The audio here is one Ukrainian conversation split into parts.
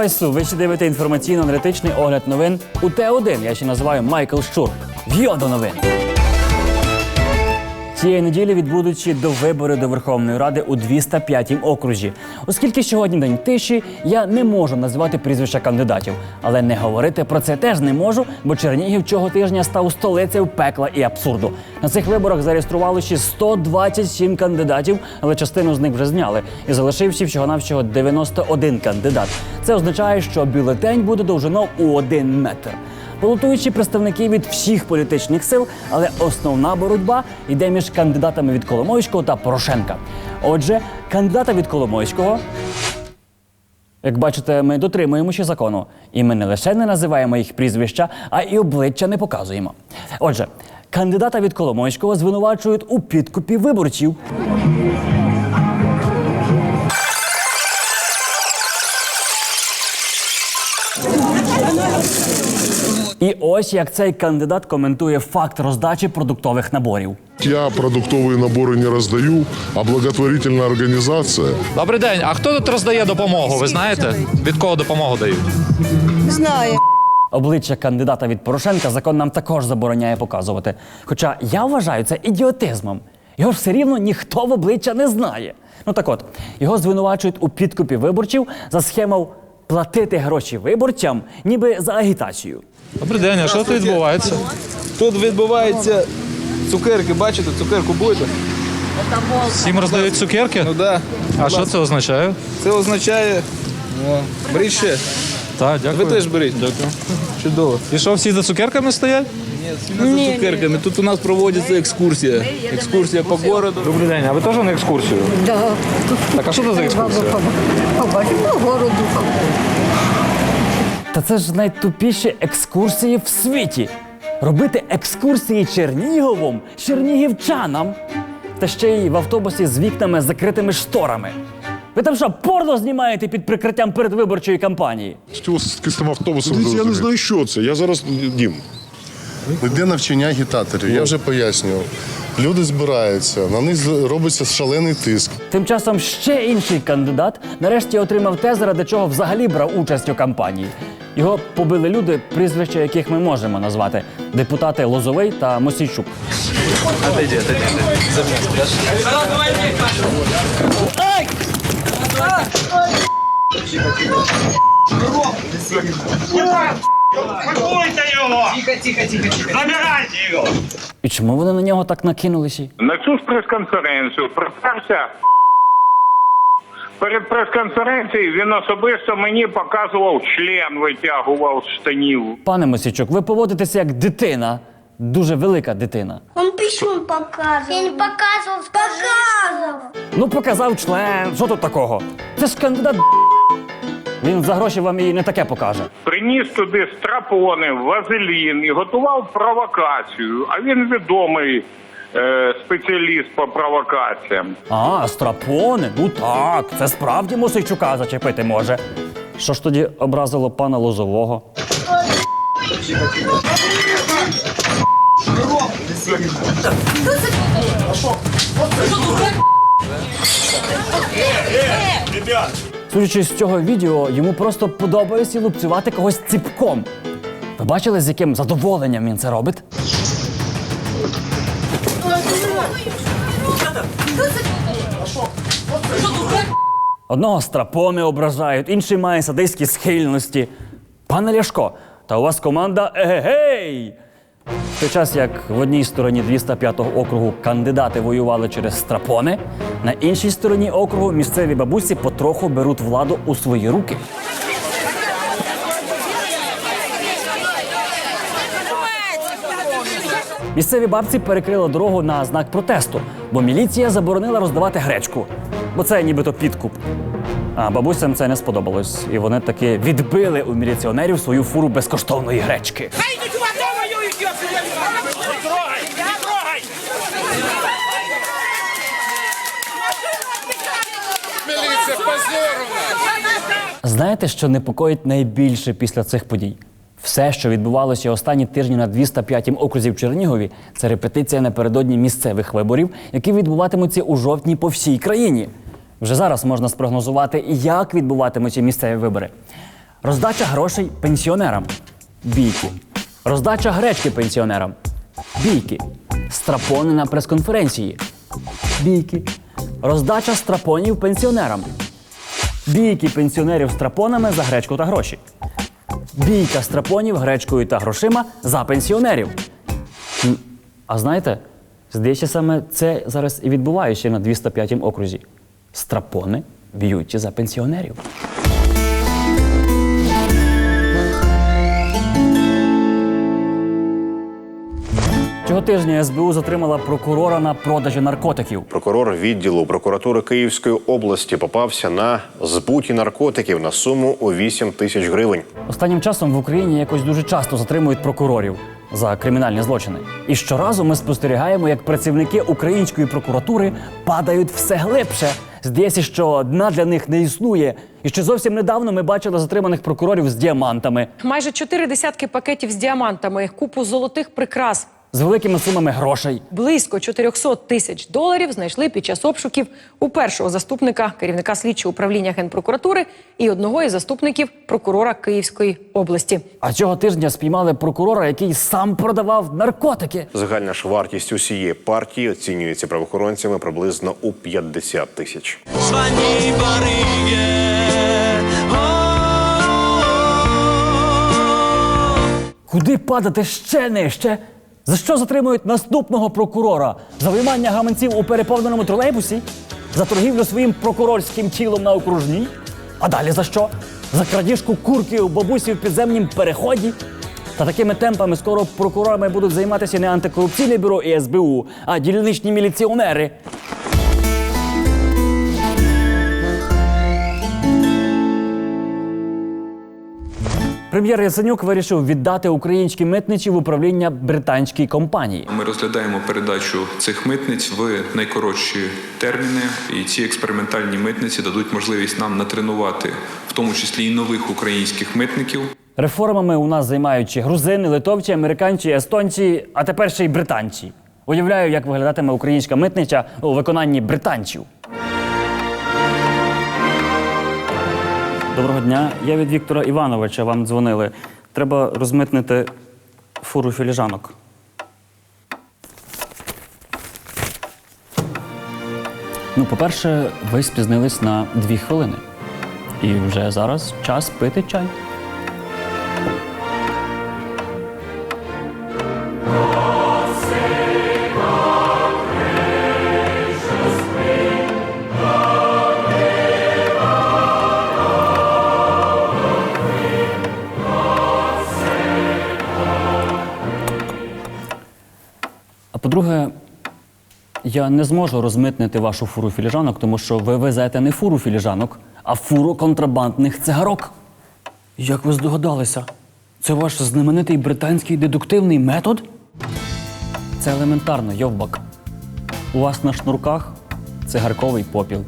Слава Ісу! Ви ще дивите інформаційно-аналітичний огляд новин у Т1. Я ще називаю Майкл Щур. В'йо до новин. Цієї неділі відбудучи до вибори до Верховної Ради у 205 окрузі. Оскільки сьогодні день тиші, я не можу назвати прізвища кандидатів, але не говорити про це теж не можу, бо Чернігів цього тижня став столицею пекла і абсурду. На цих виборах зареєстрували ще 127 кандидатів, але частину з них вже зняли. І залишився всього-навсього 91 кандидат. Це означає, що бюлетень буде довжиною у один метр. Балотуючі представники від всіх політичних сил, але основна боротьба йде між кандидатами від Коломойського та Порошенка. Отже, кандидата від Коломойського, як бачите, ми дотримуємося закону, і ми не лише не називаємо їх прізвища, а і обличчя не показуємо. Отже, кандидата від Коломойського звинувачують у підкупі виборців. Ось як цей кандидат коментує факт роздачі продуктових наборів. Я продуктовые наборы не раздаю, а благотворительная организация Добрий день. А хто тут роздає допомогу? Ви знаєте? Від кого допомогу дають? Знаю. Обличчя кандидата від Порошенка закон нам також забороняє показувати. Хоча я вважаю це ідіотизмом. Його ж все рівно ніхто в обличчя не знає. Ну так от, його звинувачують у підкупі виборців за схему платити гроші виборцям, ніби за агітацію. Добрий день, а що тут відбувається? Тут відбувається цукерки, бачите, цукерку будете? Всім роздають цукерки? Ну да. А що це означає? Це означає. О, беріть ще. Так, дякую. Ви теж беріть. Дякую. Чудово. І що, всі за цукерками стоять? Ні, за цукерками. Тут у нас проводиться екскурсія. Екскурсія по городу. Добрий день, а ви теж на екскурсію? Да. Так, а що це за екскурсія? Побачимо городу. Та це ж найтупіші екскурсії в світі. Робити екскурсії Черніговом, чернігівчанам. Та ще й в автобусі з вікнами закритими шторами. Ви там що, порно знімаєте під прикриттям передвиборчої кампанії? Що з цим автобусом? Дивіться, я не знаю, що це. Я зараз дім. Йде навчання агітаторів, я вже пояснював. Люди збираються, на них робиться шалений тиск. Тим часом ще інший кандидат нарешті отримав те, заради чого взагалі брав участь у кампанії. Його побили люди, прізвища яких ми можемо назвати депутати Лозовий та Мосійчук. Пакуйте його! Тихо, тихо, тихо, тихо. Забирайте його! І чому вони на нього так накинулися? На цю ж прес-конференцію приперся. Перед прес-конференцією він особисто мені показував член, витягував з штанів. Пане Мосійчук, ви поводитеся як дитина, дуже велика дитина. Он письмо показывал. Я не показывал, показывал. Ну, показав член, що тут такого? Це ж кандидат. Він за гроші вам і не таке покаже. Приніс туди страпони, вазелін і готував провокацію. А він відомий е, спеціаліст по провокаціям. А, страпони, ну так, це справді Мосійчука зачепити може. Що ж тоді образило пана Лозового? Судячи з цього відео, йому просто подобається лупцювати когось ціпком. Ви бачили, з яким задоволенням він це робить? Одного страпони ображають, інший має садистські схильності. Пане Ляшко, та у вас команда егегей! В той час, як в одній стороні 205 округу кандидати воювали через страпони, на іншій стороні округу місцеві бабусі потроху беруть владу у свої руки. Місцеві бабці перекрили дорогу на знак протесту, бо міліція заборонила роздавати гречку, бо це нібито підкуп. А бабусям це не сподобалось, і вони таки відбили у міліціонерів свою фуру безкоштовної гречки. Знаєте, що непокоїть найбільше після цих подій? Все, що відбувалося останні тижні на 205-м окрузі в Чернігові, це репетиція напередодні місцевих виборів, які відбуватимуться у жовтні по всій країні. Вже зараз можна спрогнозувати, як відбуватимуться місцеві вибори. Роздача грошей пенсіонерам. Бійки. Роздача гречки пенсіонерам. Бійки. Страпони на прес-конференції. Бійки. Роздача страпонів пенсіонерам. Бійки пенсіонерів страпонами за гречку та гроші. Бійка страпонів гречкою та грошима за пенсіонерів. А знаєте, здається, саме це зараз і відбувається на 205 окрузі. Страпони б'ють за пенсіонерів. Цього тижня СБУ затримала прокурора на продажі наркотиків. Прокурор відділу прокуратури Київської області попався на збуті наркотиків на суму у 8 тисяч гривень. Останнім часом в Україні якось дуже часто затримують прокурорів за кримінальні злочини. І щоразу ми спостерігаємо, як працівники української прокуратури падають все глибше. Здається, що дна для них не існує. І ще зовсім недавно ми бачили затриманих прокурорів з діамантами, Майже чотири десятки пакетів з діамантами, купу золотих прикрас. З великими сумами грошей. Близько 400 тисяч доларів знайшли під час обшуків у першого заступника керівника слідчого управління генпрокуратури і одного із заступників прокурора Київської області. А цього тижня спіймали прокурора, який сам продавав наркотики. Загальна ж вартість усієї партії оцінюється правоохоронцями приблизно у 50 тисяч. Куди падати ще нижче? За що затримують наступного прокурора? За виймання гаманців у переповненому тролейбусі? За торгівлю своїм прокурорським тілом на окружній? А далі за що? За крадіжку курки у бабусі в підземнім переході? Та такими темпами скоро прокурорами будуть займатися не антикорупційне бюро і СБУ, а дільничні міліціонери. Прем'єр Яценюк вирішив віддати українські митничі в управління британській компанії. Ми розглядаємо передачу цих митниць в найкоротші терміни, і ці експериментальні митниці дадуть можливість нам натренувати, в тому числі і нових українських митників. Реформами у нас займаючи грузини, литовці, американці, естонці, а тепер ще й британці. Уявляю, як виглядатиме українська митниця у виконанні британців. Доброго дня. Я від Віктора Івановича вам дзвонили. Треба розмитнити фуру філіжанок. Ну, по-перше, ви спізнились на дві хвилини. І вже зараз час пити чай. Я не зможу розмитнити вашу фуру філіжанок, тому що ви везете не фуру філіжанок, а фуру контрабандних цигарок. Як ви здогадалися? Це ваш знаменитий британський дедуктивний метод? Це елементарно, йовбак. У вас на шнурках цигарковий попіл.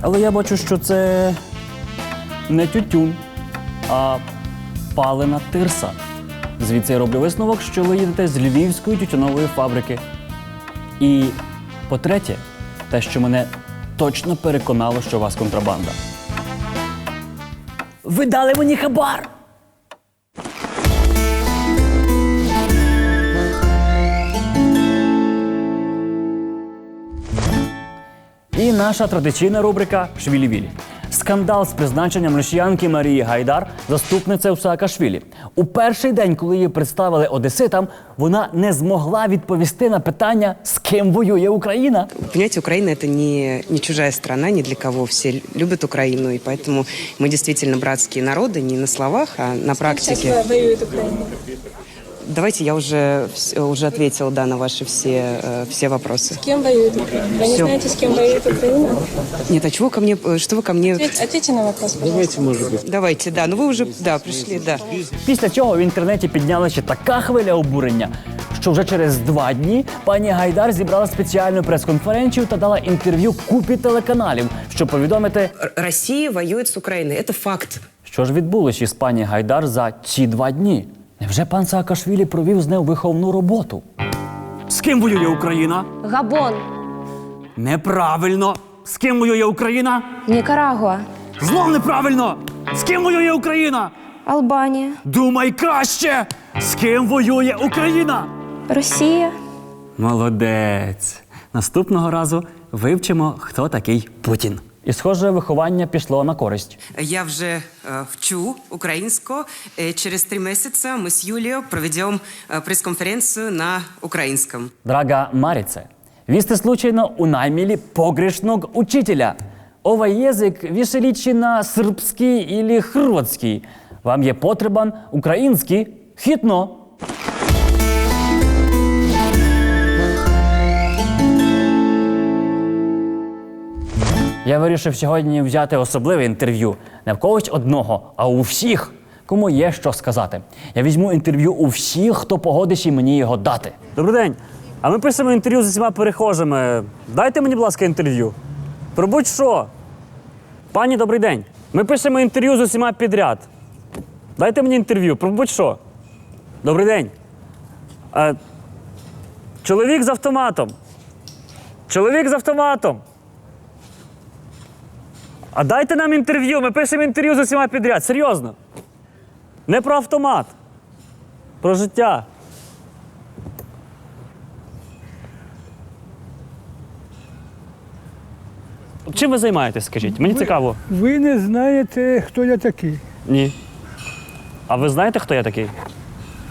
Але я бачу, що це не тютюн, а палена тирса. Звідси я роблю висновок, що ви їдете з львівської тютюнової фабрики. І по-третє, те, що мене точно переконало, що у вас контрабанда. Ви дали мені хабар! І наша традиційна рубрика Швілі-Вілі Скандал з призначенням росіянки Марії Гайдар, заступниці у Саакашвілі. У перший день, коли її представили одеситам, вона не змогла відповісти на питання, з ким воює Україна. Понимаете, Украина это не, не чужая страна, ни для кого. Все любят Украину, и поэтому мы действительно братские народы, не на словах, а на практике. Давайте я уже, вс- уже ответила да, на ваши все, э, все вопросы. кем воюет Украина? Вы не Всё. знаете, с кем воюет Украина? Нет, а чего ко мне, э, что вы ко мне... Ответьте на вопрос, пожалуйста. Давайте, да, ну вы уже, да, пришли, да. Після цього в інтернеті піднялася така хвиля обурення, що вже через два дні пані Гайдар зібрала спеціальну прес-конференцію та дала інтерв'ю купі телеканалів, щоб повідомити, Р- Россия воюет с Украиной, это факт. що ж відбулося із пані Гайдар за ці два дні. Невже пан Саакашвілі провів з нею виховну роботу? З ким воює Україна? Габон, Неправильно. З ким воює Україна? Никарагуа, Знов неправильно. З ким воює Україна? Албанія. Думай краще! З ким воює Україна? Росія. Молодець. Наступного разу вивчимо, хто такий Путін. І схоже, виховання пішло на користь. Я вже е, вчу українську. Е, Через три місяці ми з Юлією проведемо е, прес-конференцію на українському. Драга Марице, ви сте случайно унаймили погрешnog учителя. Ovaj jezik više liči na srpski ili hrvatski. Вам je potreban ukrajinski hitno. Я вирішив сьогодні взяти особливе інтерв'ю не в когось одного, а у всіх, кому є що сказати. Я візьму інтерв'ю у всіх, хто погодиться мені його дати. Добрий день. А ми пишемо інтерв'ю з усіма перехожими. Дайте мені, будь ласка, інтерв'ю. Про будь-що. Пані, добрий день. Ми пишемо інтерв'ю з усіма підряд. Дайте мені інтерв'ю про будь-що. Добрий день. Е, чоловік з автоматом. Чоловік з автоматом. А дайте нам інтерв'ю. Ми пишемо інтерв'ю з усіма підряд. Серйозно. Не про автомат. Про життя. Чим ви займаєтесь, скажіть? Мені цікаво. Ви не знаєте, хто я такий. Ні. А ви знаєте, хто я такий?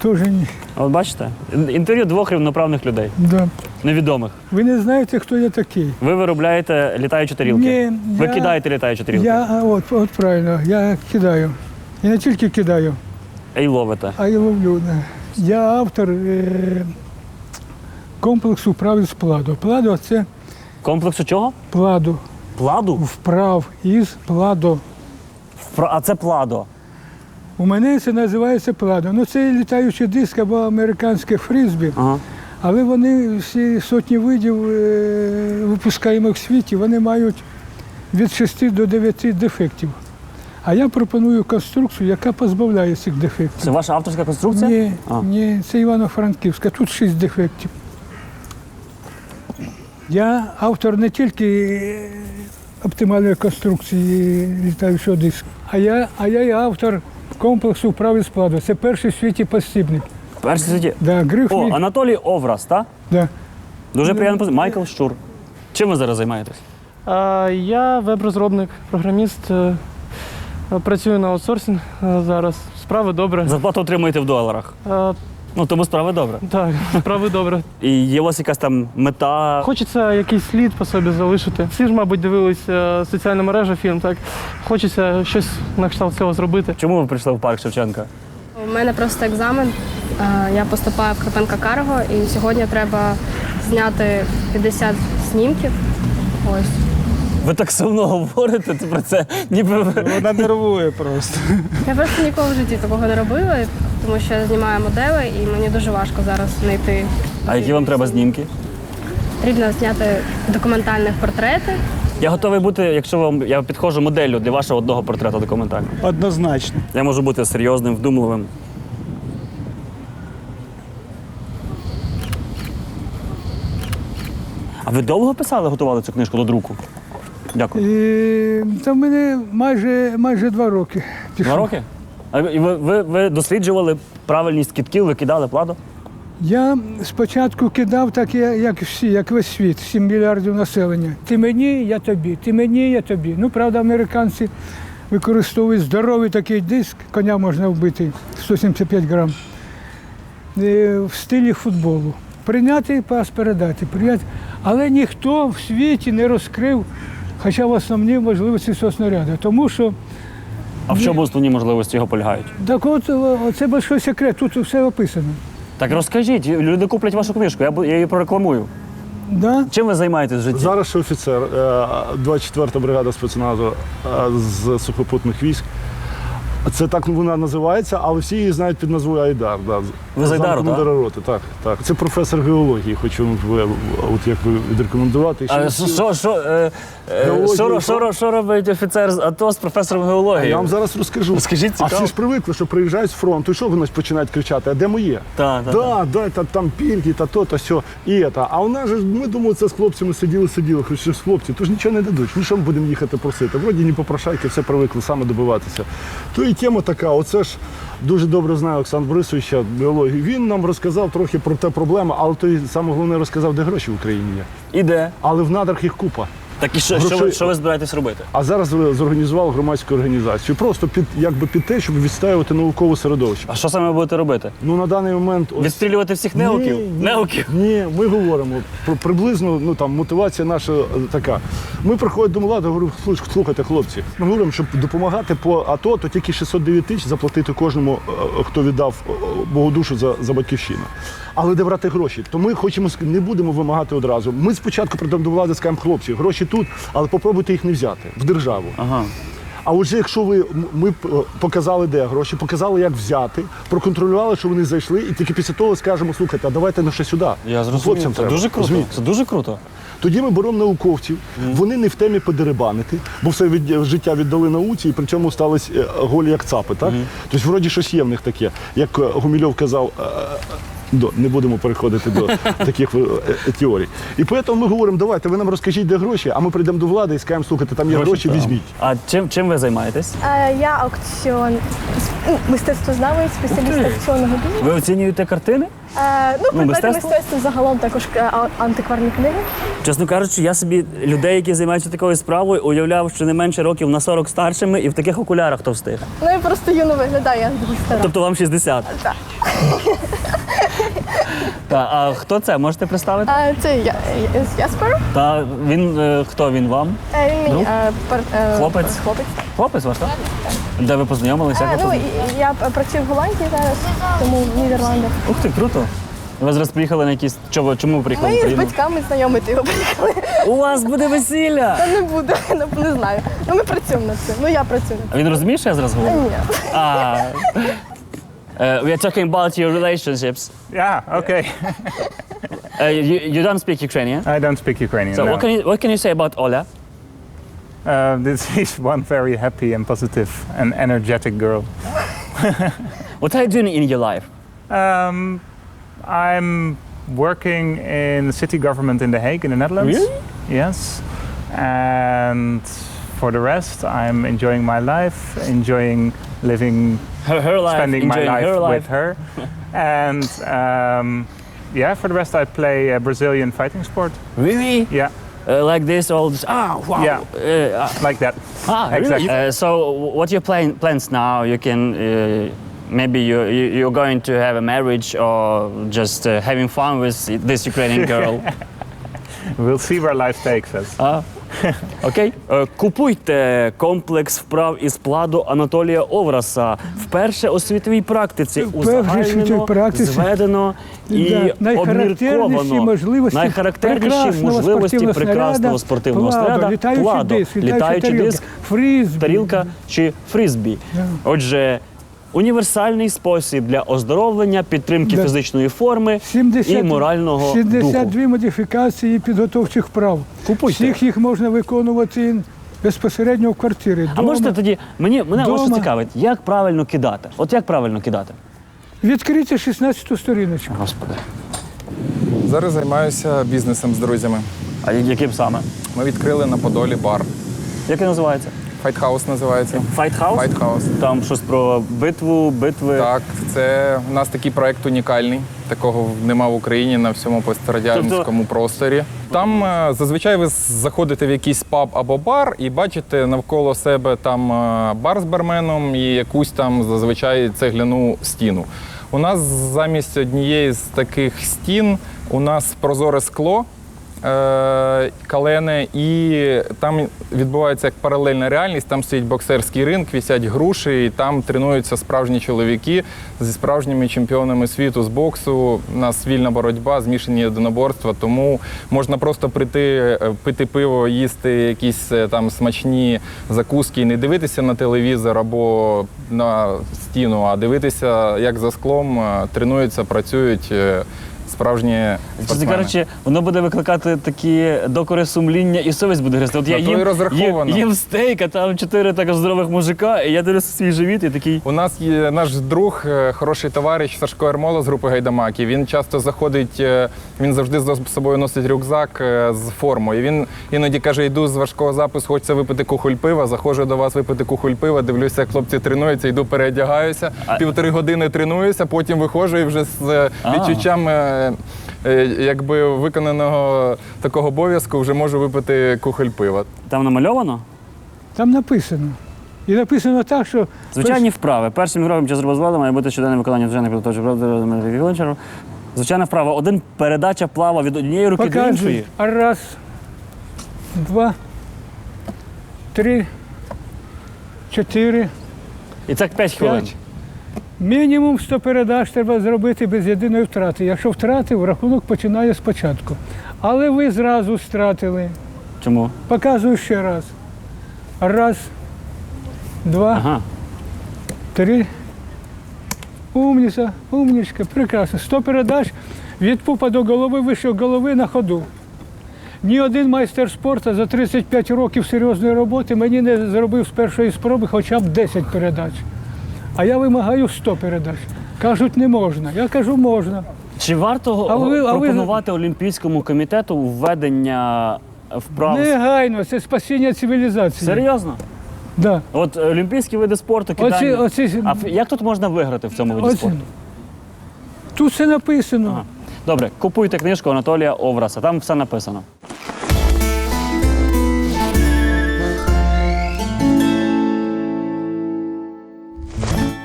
Тоже ні. От бачите? Ін- Інтерв'ю двох рівноправних людей, Да. невідомих. Ви не знаєте, хто я такий. Ви виробляєте літаючі тарілки. Ні, ви я- кидаєте літаючі тарілки. Я от, от правильно, я кидаю. І не тільки кидаю, І ловите. а й ловлю. Я автор е- комплексу вправ із пладу. Пладо це Комплексу чого? пладу. Пладу? Вправ із пладо. Про- А це пладо. У мене це називається пладо. Ну це літаючий диск або американське фризбі. Ага. Але вони всі сотні видів е, випускаємо в світі, вони мають від 6 до 9 дефектів. А я пропоную конструкцію, яка позбавляє цих дефектів. Це ваша авторська конструкція? Ні, А. ні, це Івано-Франківська, тут 6 дефектів. Я автор не тільки е, оптимальної конструкції літаючого диску, а я, а я і автор комплексу вправи складу. Це перший в світі посібник. Перший світі. Да, гриф О, мій- Анатолій Овраз, так? да. Дуже приємно познайомитися. Майкл Щур. Чим ви зараз займаєтесь? Я веб-розробник, програміст. е, Працюю на аутсорсинг е, зараз. Справи добре. Зарплату отримуєте в доларах. Е, Ну, тому справи добре. Так, справи добре. І є у вас якась там мета. Хочеться якийсь слід по собі залишити. Всі ж, мабуть, дивилися соціальна мережа фільм, так? Хочеться щось на кшталт цього зробити. Чому ви прийшли в парк Шевченка? У мене просто екзамен. Е, Я поступаю в Карпенка Карго і сьогодні треба зняти 50 снімків. Ось. Ви так сумно говорите про це, ніби. Вона нервує просто. Я просто ніколи в житті такого не робила, тому що я знімаю модели і мені дуже важко зараз знайти. А які вам треба знімки? Потрібно зняти документальних портрети. Я готовий бути, якщо вам я підходжу моделлю для вашого одного портрета документального. Однозначно. Я можу бути серйозним, вдумливим. А ви довго писали, готували цю книжку до друку? Дякую. І, та в мене майже, майже два роки. Два роки? А ви, ви, ви досліджували правильність кітків, ви кидали пладо? Я спочатку кидав так, як всі, як весь світ, 7 мільярдів населення. Ти мені, я тобі, ти мені, я тобі. Ну, правда, американці використовують здоровий такий диск, коня можна вбити 175 грам, е, в стилі футболу. Прийняти пас передати, прийняти. Але ніхто в світі не розкрив, хоча в основні можливості цього снаряду. Тому що А в чому основні можливості його полягають? так от це большой секрет, тут все описано. Так розкажіть, люди куплять вашу книжку, я, бу- я її прорекламую. Да? Чим ви займаєтесь в житті? Зараз ще офіцер, е, 24-та бригада спецназу е, з сухопутних військ. Це так вона називається, але всі її знають під назвою Айдар. Да. Ви з Айдару, так? роти, так, так. Це професор геології, хочу ви- от як ви відрекомендувати. А що, що, що, е, е, Геологію, що, ро- що? що, ро- що робить офіцер з АТО з професором А геології? я вам зараз розкажу. Скажіть, а цікаво. всі ж привикли, що приїжджають з фронту, і що вони починають кричати, а де моє? Так, так, да, да, та, там пільги, та то, та сьо, і це. А у нас же, ж, ми думали, це з хлопцями сиділи, сиділи, хоч ж хлопці, то ж нічого не дадуть, ну що ми будемо їхати просити. Вроді ні попрошайки, все привикли саме добиватися. То і тема така, оце ж дуже добре знаю Олександр Борисовича, біологію. Він нам розказав трохи про те проблему, але той саме головне розказав, де гроші в Україні є. І де? Але в надрах їх купа. Так і що, що, ви, що ви збираєтесь робити? А зараз ви зорганізували громадську організацію. Просто під якби під те, щоб відстоювати наукове середовище. А що саме будете робити? Ну на даний момент ось- Відстрілювати всіх неуків? Ні, ні, Неуків? Ні, ми говоримо про приблизно ну там мотивація наша е, така. Ми приходимо до влади, говорю, «Слуш- слухайте, хлопці. Ми говоримо, щоб допомагати по АТО, то тільки 609 тисяч заплатити кожному, е, хто віддав е, Богу душу за, за батьківщину. Але де брати гроші? То ми хочемо не будемо вимагати одразу. Ми спочатку прийдемо до влади, скажемо, хлопці, гроші тут, але попробуйте їх не взяти в державу. Ага. А отже, якщо ви ми показали, де гроші, показали, як взяти, проконтролювали, що вони зайшли, і тільки після того скажемо, слухайте, а давайте на ще сюди. Я зрозумів. Це треба. дуже круто. Розумієте? Це дуже круто. Тоді ми беремо науковців, вони не в темі подерибанити, бо все від, життя віддали науці, і при цьому стались е, голі як цапи. Так? Тобто, вроді щось є в них таке, як е, Гумільов казав. До, не будемо переходити до таких е, е, теорій. І тому ми говоримо, давайте ви нам розкажіть, де гроші, а ми прийдемо до влади і скажемо, слухайте, там є гроші, візьміть. А чим, чим ви займаєтесь? Е, Я аукціон ну, мистецтвознавець, спеціаліст аукціонного бізнесу. Ви оцінюєте картини? Е, Ну, предмети мистецтво? мистецтва загалом також а- антикварні книги. Чесно кажучи, я собі людей, які займаються такою справою, уявляв, що не менше років на 40 старшими і в таких окулярах товстих. Ну я просто юно виглядаю, я дуже стара. Тобто вам 60. Так. Та, а хто це? Можете представити? Е, Це я, я- Яспер. Та він е, хто він вам? Е, Він мені Друг? е, пар- е, Хлопець? Хлопець. Хлопець ваш, так? Де ви познайомилися? Як ви Ну, і- я працюю в Голландії зараз, тому в Нідерландах. Ух ти, круто. Ви зараз приїхали на якісь. Чого, чому ви приїхали в Ми з Україну? батьками знайомити його приїхали. У вас буде весілля! Та не буде, не, не знаю. Ну ми працюємо над цим. Ну я працюю над А він розуміє, що я зараз говорю? Ні. А, uh, we are talking about your relationships. Yeah, okay. Uh, you, you don't speak Ukrainian? I don't speak Ukrainian. So no. what can you what can you say about Ola? Uh, this is one very happy and positive and energetic girl. What are you doing in your life? Um, I'm working in the city government in The Hague, in the Netherlands. Really? Yes. And for the rest, I'm enjoying my life, enjoying living, Her, her life, spending my life, her life. with her. and um, yeah, for the rest, I play a Brazilian fighting sport. Really? Yeah. Uh, like this, all this. Ah, wow. Yeah. Uh, ah, Like that. ah, really? Exactly. Uh, so, what your plan, plans now? You can uh, maybe you, you you're going to have a marriage or just uh, having fun with this Ukrainian girl. We'll see where life takes us. Окей. Е, Купуйте комплекс вправ із складу Анатолія Овраса. Вперше у світовій практиці Вперше у світовій узагальнено, практиці. зведено і Да, найхарактерніші обмірковано можливості найхарактерніші прекрасного можливості спортивного прекрасного снаряда, спортивного пладо, снаряда, літаючий диск, літаючий тарілка, диск, фрізбі. тарілка чи фрізбі. Отже, універсальний спосіб для оздоровлення, підтримки Да. фізичної форми 70 і морального 72 духу. модифікації підготовчих вправ. Купуйте. Всіх їх можна виконувати безпосередньо в квартирі. А дома. можете тоді мені мене ось що цікавить, як правильно кидати? От як правильно кидати? Відкрийте 16 сторіночку. Господи. Зараз займаюся бізнесом з друзями. А яким саме? Ми відкрили на Подолі бар. Як він називається? Файтхаус називається. Файтхаус? Файтхаус. Там щось про битву, битви. Так, це у нас такий проект унікальний. Такого нема в Україні на всьому пострадянському Тобто- просторі. Там е, зазвичай ви заходите в якийсь паб або бар і бачите навколо себе там е, бар з барменом і якусь там зазвичай цегляну стіну. У нас замість однієї з таких стін у нас прозоре скло. Е, калени, і там відбувається як паралельна реальність. Там стоїть боксерський ринг, висять груші, і там тренуються справжні чоловіки зі справжніми чемпіонами світу з боксу. У нас вільна боротьба, змішані єдиноборства. Тому можна просто прийти, е, пити пиво, їсти якісь е, там смачні закуски, і не дивитися на телевізор або на стіну, а дивитися, як за склом тренуються, працюють. Справжні спортсмени. кажучи, воно буде викликати такі докори сумління і совість буде гристи. От я їм, їм, їм стейк, а там чотири так здорових мужика, і я дивлюся свій живіт і такий. У нас є наш друг, е, хороший товариш Сашко Ермоло з групи Гайдамаки. Він часто заходить, е, він завжди з собою носить рюкзак е, з формою. Він іноді каже: йду з важкого запису, хочеться випити кухоль пива. Заходжу до вас випити кухоль пива, дивлюся, як хлопці тренуються, йду переодягаюся. Півтори години тренуюся, потім виходжу і вже з А. відчуттям. Е, Якби виконаного такого обов'язку вже можу випити кухоль пива. Там намальовано? Там написано. І написано так, що Звичайні вправи. Першим кроком час розвалу має бути щоденне виконання звичайних підготовчих вправ. Звичайна вправа. Один передача плава від однієї руки до показує. іншої. Раз, два, три, чотири. І так 5 хвилин. П'ять. Мінімум 100 передач треба зробити без єдиної втрати. Якщо втратив, рахунок починає спочатку. Але ви зразу стратили. Чому? Показую ще раз. Раз, два, Ага. три. Умніця, умнічка, прекрасно. 100 передач від пупа до голови, вище голови на ходу. Ні один майстер спорту за 35 років серйозної роботи мені не зробив з першої спроби хоча б 10 передач. А я вимагаю 100 передач. Кажуть, не можна. Я кажу, можна. Чи варто А ви- а ви- Олімпійському комітету введення вправ? Негайно, це спасіння цивілізації. Серйозно? Да. От олімпійські види спорту, кидання. Оці- оці- А як тут можна виграти в цьому виді Оці- спорту? Тут все написано. Добре, купуйте книжку Анатолія Овраса, там все написано.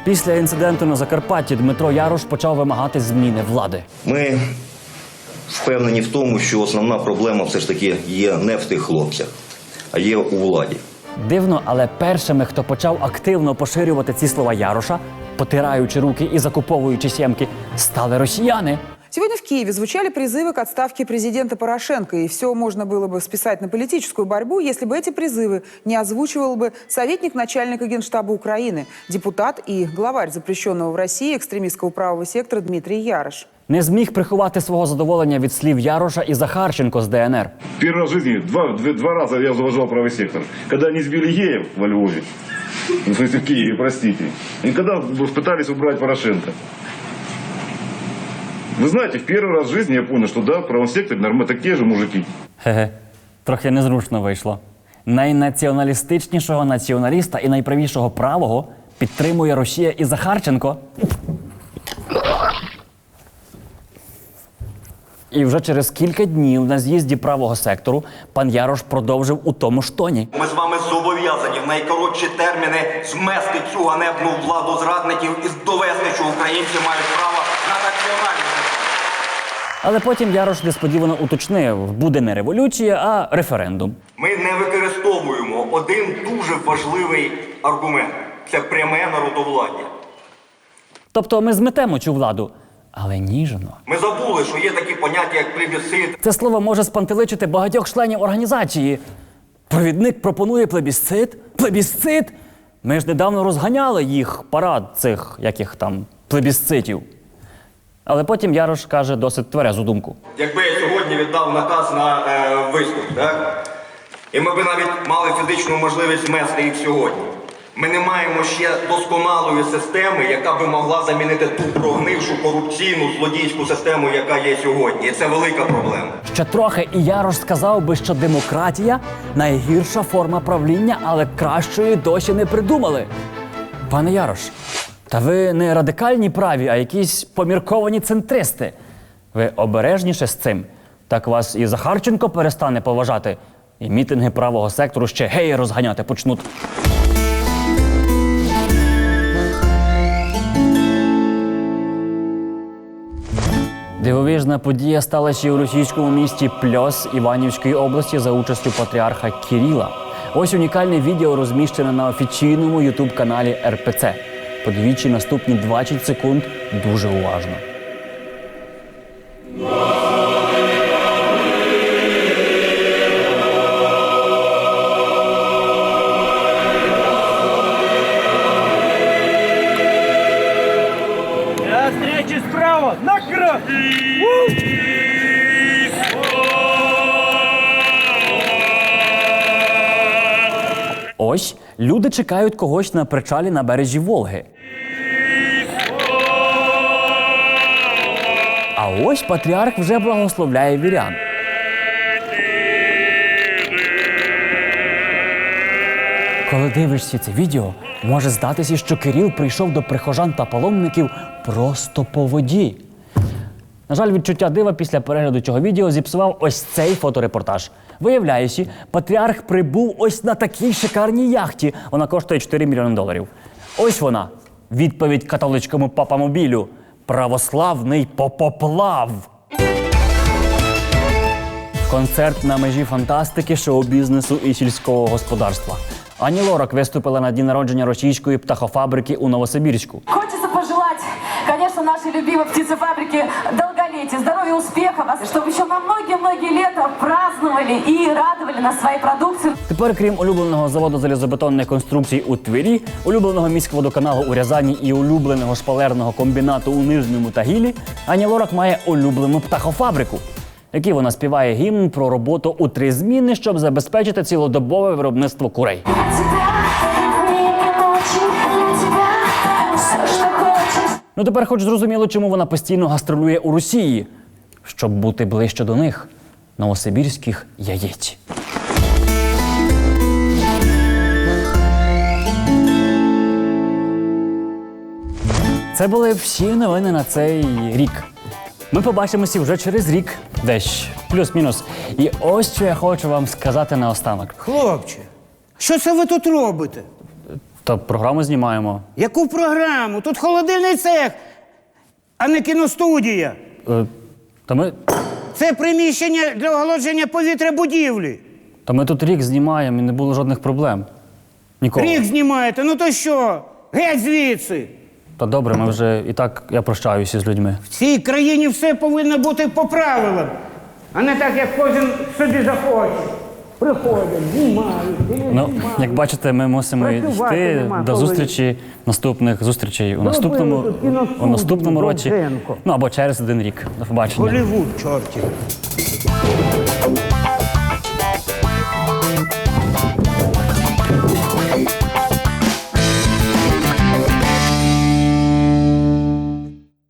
Після інциденту на Закарпатті Дмитро Ярош почав вимагати зміни влади. Ми впевнені в тому, що основна проблема все ж таки є не в тих хлопцях, а є у владі. Дивно, але першими, хто почав активно поширювати ці слова Яроша, потираючи руки і закуповуючи сімки, стали росіяни. Сегодня в Киеве звучали призывы к отставке президента Порошенко, и все можно было бы списать на политическую борьбу, если бы эти призывы не озвучивал бы советник начальника Генштаба Украины, депутат и главарь запрещенного в России экстремистского правого сектора Дмитрий Ярош. Не зміг приховати свого задоволення від слів Яроша і Захарченко з ДНР. Первый раз в жизни, два, два, два раза я уважал правый сектор. Когда они сбили геев во Львове, ну, в смысле в Киеве, простите, и когда пытались убрать Порошенко. Вы знаете, в первый раз в жизни я понял, что да, в правом секторе нормально такие же мужики. Хе-хе, трохи незручно вийшло. Найнаціоналістичнішого націоналіста і найправішого правого підтримує Росія і Захарченко. І вже через кілька днів на з'їзді правого сектору пан Ярош продовжив у тому ж тоні. Ми з вами зобов'язані в найкоротші терміни змести цю ганебну владу зрадників і довести, що українці мають право на національну Але потім Ярош несподівано уточнив: буде не революція, а референдум. Ми не використовуємо один дуже важливий аргумент це пряме народовладдя. Тобто ми зметемо цю владу, але ніжно. Ми забули, що є такі поняття, як плебісцит. Це слово може спантеличити багатьох членів організації. Провідник пропонує плебісцит? Плебісцит? Ми ж недавно розганяли їх парад цих яких там плебісцитів. Але потім Ярош каже досить тверезу думку. Якби я сьогодні віддав наказ на е, виступ, так? І ми б навіть мали фізичну можливість змести їх сьогодні. Ми не маємо ще досконалої системи, яка би могла замінити ту прогнившу корупційну злодійську систему, яка є сьогодні. І це велика проблема. Ще трохи і Ярош сказав би, що демократія найгірша форма правління, але кращої досі не придумали. Пане Ярош, та ви не радикальні праві, а якісь помірковані центристи. Ви обережніше з цим. Так вас і Захарченко перестане поважати, і мітинги правого сектору ще геї розганяти почнуть. Дивові дивовижна подія стала ще у російському місті Пльос Іванівської області за участю патріарха Кіріла. Ось унікальне відео розміщене на офіційному ютуб-каналі РПЦ. Подивіться наступні 20 секунд дуже уважно. Ось люди чекають когось на причалі на бережі Волги. А ось патріарх вже благословляє вірян. Коли дивишся це відео, може здатися, що Кирил прийшов до прихожан та паломників просто по воді. На жаль, відчуття дива після перегляду цього відео зіпсував ось цей фоторепортаж. Виявляється, патріарх прибув ось на такій шикарній яхті. Вона коштує 4 мільйони доларів. Ось вона. Відповідь католицькому папамобілю. Православний попоплав. Концерт на межі фантастики, шоу-бізнесу і сільського господарства. Ані Лорак виступила на дні народження російської птахофабрики у Новосибірську. Хочется пожелать, конечно, нашей любимой птицефабрике долголетия, здоровья, успехов, чтобы еще на многие-многие лета праздновали и радовали нас своей продукцией. Тепер, крім улюбленого заводу залізобетонних конструкцій у Твері, улюбленого міськводоканалу у Рязані і улюбленого шпалерного комбінату у Нижньому Тагілі, Аня Лорак має улюблену птахофабрику, якій вона співає гімн про роботу у три зміни, щоб забезпечити цілодобове виробництво курей. Ну тепер хоч зрозуміло, чому вона постійно гастролює у Росії, щоб бути ближче до них, новосибірських яєць. Це були всі новини на цей рік. Ми побачимося вже через рік, десь плюс-мінус. І ось що я хочу вам сказати наостанок. Хлопче, що це ви тут робите? Та програму знімаємо. Яку програму? Тут холодильний цех, а не кіностудія. Е, Та ми, Це приміщення для охолодження повітря будівлі. та ми тут рік знімаємо і не було жодних проблем. Ніколи. Рік знімаєте, ну то що? Геть звідси. Та добре, ми вже і так я прощаюся з людьми. В цій країні все повинно бути по правилам, а не так, як кожен собі захоче. Приходять, знімають, Ну, як бачите, ми мусимо Працювати йти нема до коли. зустрічі наступних зустрічей у наступному тут кіностудію, у наступному році. Довженко. Ну або через один рік. До побачення. Голівуд, чортів.